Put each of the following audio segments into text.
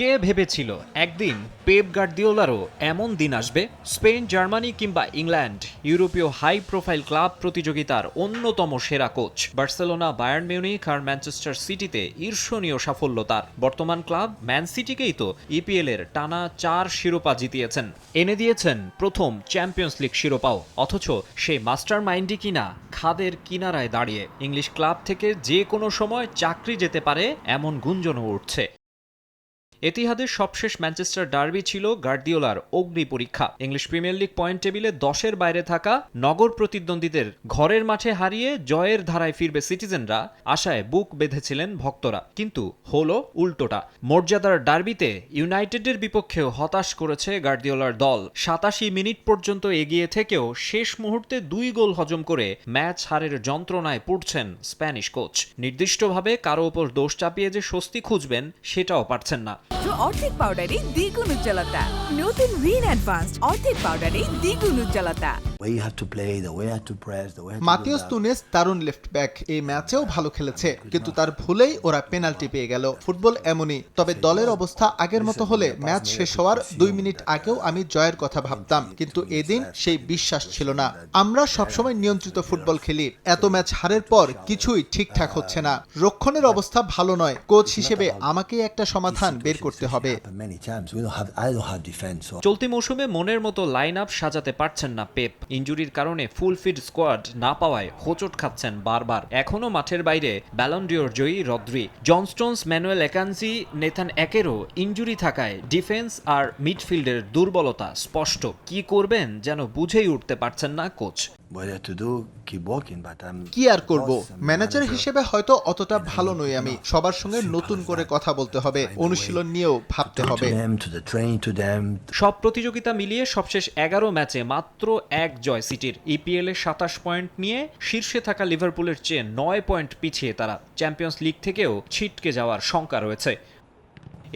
কে ভেবেছিল একদিন পেপ গার্দিওলারও এমন দিন আসবে? স্পেন, জার্মানি কিংবা ইংল্যান্ড, ইউরোপীয় হাই প্রোফাইল ক্লাব প্রতিযোগিতার অন্যতম সেরা কোচ। বার্সেলোনা, বায়ার্ন মিউনিক আর ম্যানচেস্টার সিটিতে ঈর্ষণীয় সাফল্য তার। বর্তমান ক্লাব ম্যান সিটিকেই তো ইপিএল এর টানা চার শিরোপা জিতিয়েছেন। এনে দিয়েছেন প্রথম চ্যাম্পিয়ন্স লিগ শিরোপাও। অথচ সেই মাস্টার মাইন্ডই কিনা খাদের কিনারায় দাঁড়িয়ে। ইংলিশ ক্লাব থেকে যে কোনো সময় চাকরি যেতে পারে, এমন গুঞ্জনও উঠছে। এতিহাদের সবশেষ ম্যানচেস্টার ডার্বি ছিল গার্দিওলার অগ্নি পরীক্ষা। ইংলিশ প্রিমিয়ার লিগ পয়েন্ট টেবিলে দশের বাইরে থাকা নগর প্রতিদ্বন্দ্বীদের ঘরের মাঠে হারিয়ে জয়ের ধারায় ফিরবে সিটিজেনরা, আশায় বুক বেঁধেছিলেন ভক্তরা। কিন্তু হলো উল্টোটা। মর্যাদার ডার্বিতে ইউনাইটেডের বিপক্ষেও হতাশ করেছে গার্দিওলার দল। সাতাশি মিনিট পর্যন্ত এগিয়ে থেকেও শেষ মুহূর্তে দুই গোল হজম করে ম্যাচ হারের যন্ত্রণায় পড়ছেন স্প্যানিশ কোচ। নির্দিষ্টভাবে কারও ওপর দোষ চাপিয়ে যে স্বস্তি খুঁজবেন, সেটাও পারছেন না। অর্ধেক পাউডারে দ্বিগুণ উজ্জ্বলতা। নতুন রিন অ্যাডভান্সড অর্ধেক পাউডারে দ্বিগুণ উজ্জ্বলতা। মাতিয়াস তুনেস দারুণ লেফট ব্যাক এই ম্যাচেও ভালো খেলেছে কিন্তু তার ভুলেই ওরা পেনাল্টি পেয়ে গেল। ফুটবল এমনই তবে দলের অবস্থা আগের মতো হলে ম্যাচ শেষ হওয়ার দুই মিনিট আগেও আমি জয়ের কথা ভাবতাম কিন্তু এদিন সেই বিশ্বাস ছিল না। আমরা সবসময় নিয়ন্ত্রিত ফুটবল খেলি এত ম্যাচ হারের পর কিছুই ঠিকঠাক হচ্ছে না। রক্ষণের অবস্থা ভালো নয়। কোচ হিসেবে আমাকেই একটা সমাধান বের করতে হবে। Happened many times. We don't have. I don't have defense. So চলতি মৌসুমে মনের মতো লাইন আপ সাজাতে পারছেন না পেপ ইঞ্জুরির কারণে ফুল ফিট স্কোয়াড না পাওয়ায় হোঁচট খাচ্ছেন বারবার। এখনও মাঠের বাইরে ব্যালন্ডিওর জয়ী Rodri. John Stones Manuel Akanji Nathan একেরও injury থাকায় ডিফেন্স আর মিডফিল্ডের দুর্বলতা স্পষ্ট। কি করবেন যেন বুঝেই উঠতে পারছেন না কোচ. কি আর করব? ম্যানেজার হিসেবে হয়তো অতটা ভালো নই আমি। সবার সঙ্গে নতুন করে কথা বলতে হবে অনুশীলন নিয়েও ভাবতে হবে. সব প্রতিযোগিতা মিলিয়ে সবশেষ এগারো ম্যাচে মাত্র এক জয় সিটির ইপিএল এ সাতাশ পয়েন্ট নিয়ে শীর্ষে থাকা লিভারপুলের চেয়ে নয় পয়েন্ট পিছিয়ে তারা চ্যাম্পিয়ন্স লিগ থেকেও ছিটকে যাওয়ার শঙ্কা রয়েছে।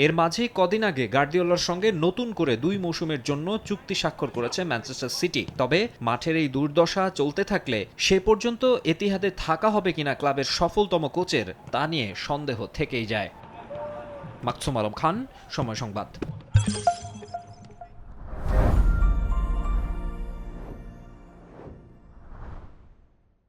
এর মাঝেই কদিন আগে গার্দিওলার সঙ্গে নতুন করে দুই মৌসুমের জন্য চুক্তি স্বাক্ষর করেছে ম্যানচেস্টার সিটি। তবে মাঠের এই দুর্দশা চলতে থাকলে সে পর্যন্ত এতিহাদে থাকা হবে কিনা ক্লাবের সফলতম কোচের তা নিয়ে সন্দেহ থেকেই যায়। মাকসুম আলম খান, সময় সংবাদ।